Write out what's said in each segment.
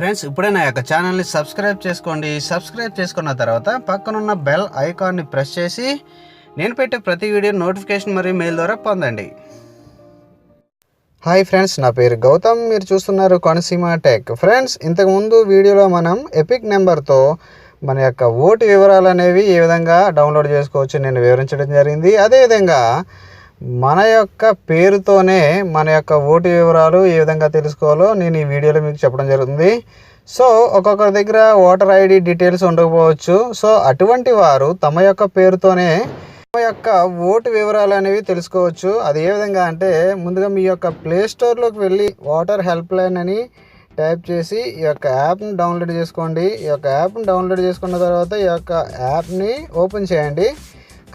Friends ఇప్పుడే నా యొక్క ఛానల్ని సబ్స్క్రైబ్ చేసుకోండి. సబ్స్క్రైబ్ చేసుకున్న తర్వాత పక్కనున్న బెల్ ఐకాన్ని ప్రెస్ చేసి నేను పెట్టే ప్రతి వీడియో నోటిఫికేషన్ మరియు మెయిల్ ద్వారా పొందండి. హాయ్ ఫ్రెండ్స్ నా పేరు గౌతమ్. మీరు చూస్తున్నారు కోనసీమ టెక్. ఫ్రెండ్స్ ఇంతకుముందు వీడియోలో మనం ఎపిక్ నెంబర్తో మన యొక్క ఓటు వివరాలు అనేవి ఏ విధంగా డౌన్లోడ్ చేసుకోవచ్చు నేను వివరించడం జరిగింది. అదేవిధంగా మన యొక్క పేరుతోనే మన యొక్క ఓటు వివరాలు ఏ విధంగా తెలుసుకోవాలో నేను ఈ వీడియోలో మీకు చెప్పడం జరుగుతుంది. సో ఒక్కొక్కరి దగ్గర ఓటర్ ఐడి డీటెయిల్స్ ఉండకపోవచ్చు. సో అటువంటి వారు తమ యొక్క పేరుతోనే తమ యొక్క ఓటు వివరాలు అనేవి తెలుసుకోవచ్చు. అది ఏ విధంగా అంటే ముందుగా మీ యొక్క ప్లే స్టోర్లోకి వెళ్ళి ఓటర్ హెల్ప్ లైన్ అని టైప్ చేసి ఈ యొక్క యాప్ని డౌన్లోడ్ చేసుకోండి. ఈ యొక్క యాప్ని డౌన్లోడ్ చేసుకున్న తర్వాత ఈ యొక్క యాప్ని ఓపెన్ చేయండి.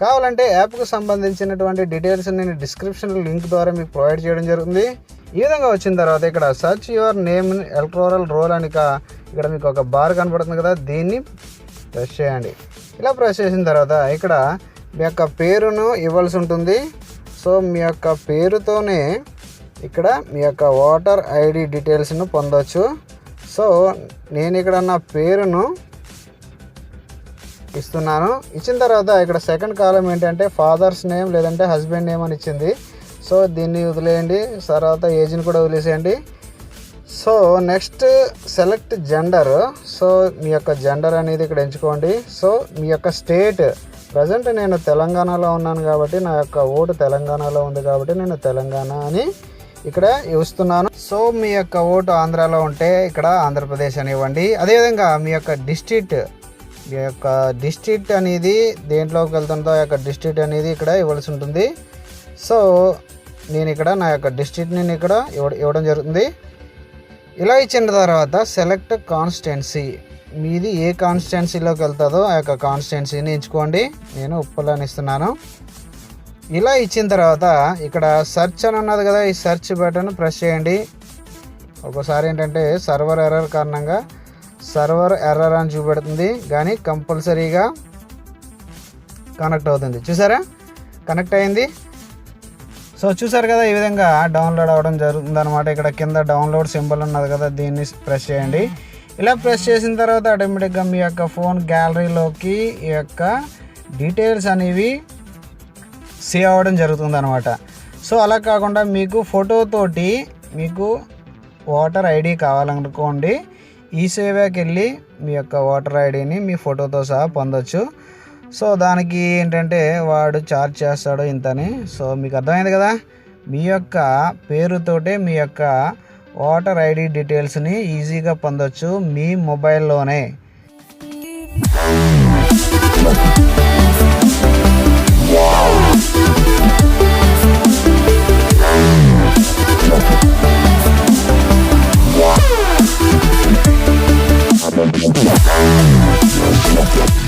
కావాలంటే యాప్కు సంబంధించినటువంటి డీటెయిల్స్ నేను డిస్క్రిప్షన్ లింక్ ద్వారా మీకు ప్రొవైడ్ చేయడం జరుగుతుంది. ఈ విధంగా వచ్చిన తర్వాత ఇక్కడ search your name electoral roll అని ఇక్కడ మీకు ఒక బార్ కనపడుతుంది కదా దీన్ని ప్రెస్ చేయండి. ఇలా ప్రెస్ చేసిన తర్వాత ఇక్కడ మీ యొక్క పేరును ఇవ్వాల్సి ఉంటుంది. సో మీ యొక్క పేరుతోనే ఇక్కడ మీ యొక్క ఓటర్ ఐడి డీటెయిల్స్ను పొందవచ్చు సో నేను ఇక్కడ నా పేరును ఇస్తున్నాను. ఇచ్చిన తర్వాత ఇక్కడ సెకండ్ కాలం ఏంటంటే ఫాదర్స్ నేమ్ లేదంటే హస్బెండ్ నేమ్ అని ఇచ్చింది. సో దీన్ని వదిలేయండి. తర్వాత ఏజ్ని కూడా వదిలేసేయండి. So next select gender so మీ యొక్క జెండర్ అనేది ఇక్కడ ఎంచుకోండి. సో మీ యొక్క స్టేట్ ప్రజెంట్ నేను తెలంగాణలో ఉన్నాను కాబట్టి నా యొక్క ఓటు తెలంగాణలో ఉంది కాబట్టి నేను తెలంగాణ అని ఇక్కడ ఇస్తున్నాను. సో మీ యొక్క ఓటు ఆంధ్రాలో ఉంటే ఇక్కడ ఆంధ్రప్రదేశ్ అని ఇవ్వండి అదేవిధంగా మీ యొక్క డిస్ట్రిక్ట్ యొక్క డిస్ట్రిక్ట్ అనేది దేంట్లోకి వెళ్తుందో ఆ యొక్క డిస్ట్రిక్ట్ అనేది ఇక్కడ ఇవ్వాల్సి ఉంటుంది. సో నేను ఇక్కడ నా యొక్క డిస్ట్రిక్ట్ని నేను ఇక్కడ ఇవ్వ- ఇవ్వడం జరుగుతుంది. ఇలా ఇచ్చిన తర్వాత సెలెక్ట్ కాన్స్టెన్సీ మీది ఏ కాన్స్టెన్సీలోకి వెళ్తుందో ఆ యొక్క కాన్స్టెన్సీని ఎంచుకోండి. నేను ఉప్పలని ఇస్తున్నాను ఇలా ఇచ్చిన తర్వాత ఇక్కడ సెర్చ్ అని ఉన్నది కదా ఈ సెర్చ్ బటన్ ప్రెస్ చేయండి. ఒకసారి ఏంటంటే సర్వర్ ఎర్రర్ కారణంగా సర్వర్ ఎర్రర్ అని చూపెడుతుంది కానీ కంపల్సరీగా కనెక్ట్ అవుతుంది. చూసారా? కనెక్ట్ అయింది. సో చూసారు కదా ఈ విధంగా డౌన్లోడ్ అవ్వడం జరుగుతుంది అనమాట ఇక్కడ కింద డౌన్లోడ్ సింబల్ ఉన్నది కదా దీన్ని ప్రెస్ చేయండి. ఇలా ప్రెస్ చేసిన తర్వాత ఆటోమేటిక్గా మీ యొక్క ఫోన్ గ్యాలరీలోకి ఈ యొక్క డీటెయిల్స్ అనేవి సేవ్ అవ్వడం జరుగుతుంది అనమాట సో అలా కాకుండా మీకు ఫోటోతోటి మీకు ఓటర్ ఐడి కావాలనుకోండి ఈ సేవాకి వెళ్ళి మీ యొక్క ఓటర్ ఐడిని మీ ఫోటోతో సహా పొందొచ్చు. సో దానికి ఏంటంటే వాడు ఛార్జ్ చేస్తాడు ఇంతని. సో మీకు అర్థమైంది కదా? మీ యొక్క పేరుతోటే మీ యొక్క ఓటర్ ఐడి డీటెయిల్స్ని ఈజీగా పొందొచ్చు మీ మొబైల్లోనే. Wow! Yeah.